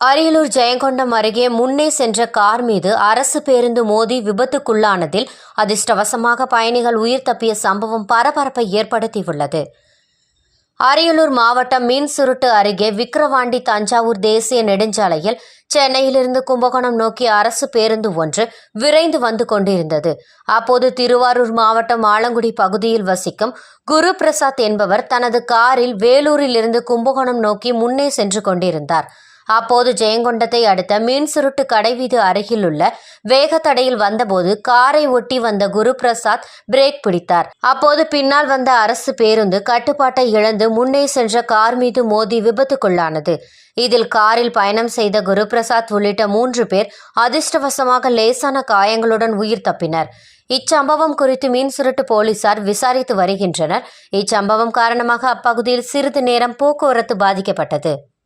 அரியலூர் ஜெயங்கொண்டம் அருகே முன்னே சென்ற கார் மீது அரசு பேருந்து மோதி விபத்துக்குள்ளானதில் அதிர்ஷ்டவசமாக பயணிகள் உயிர் தப்பிய சம்பவம் பரபரப்பை ஏற்படுத்தியுள்ளது. அரியலூர் மாவட்டம் மீன் சுருட்டு அருகே விக்கிரவாண்டி தஞ்சாவூர் தேசிய நெடுஞ்சாலையில் சென்னையிலிருந்து கும்பகோணம் நோக்கி அரசு பேருந்து ஒன்று விரைந்து வந்து கொண்டிருந்தது. அப்போது திருவாரூர் மாவட்டம் ஆலங்குடி பகுதியில் வசிக்கும் குரு பிரசாத் என்பவர் தனது காரில் வேலூரிலிருந்து கும்பகோணம் நோக்கி முன்னே சென்று கொண்டிருந்தார். அப்போது ஜெயங்கொண்டத்தை அடுத்த மீன் சுருட்டு கடைவீதி அருகிலுள்ள வேகத்தடையில் வந்தபோது காரை ஒட்டி வந்த குரு பிரசாத் பிரேக் பிடித்தார். அப்போது பின்னால் வந்த அரசு பேருந்து கட்டுப்பாட்டை இழந்து முன்னே சென்ற கார் மீது மோதி விபத்துக்குள்ளானது. இதில் காரில் பயணம் செய்த குருபிரசாத் உள்ளிட்ட மூன்று பேர் அதிர்ஷ்டவசமாக லேசான காயங்களுடன் உயிர் தப்பினர். இச்சம்பவம் குறித்து மீன் சுருட்டு போலீசார் விசாரித்து வருகின்றனர். இச்சம்பவம் காரணமாக அப்பகுதியில் சிறிது நேரம் போக்குவரத்து பாதிக்கப்பட்டது.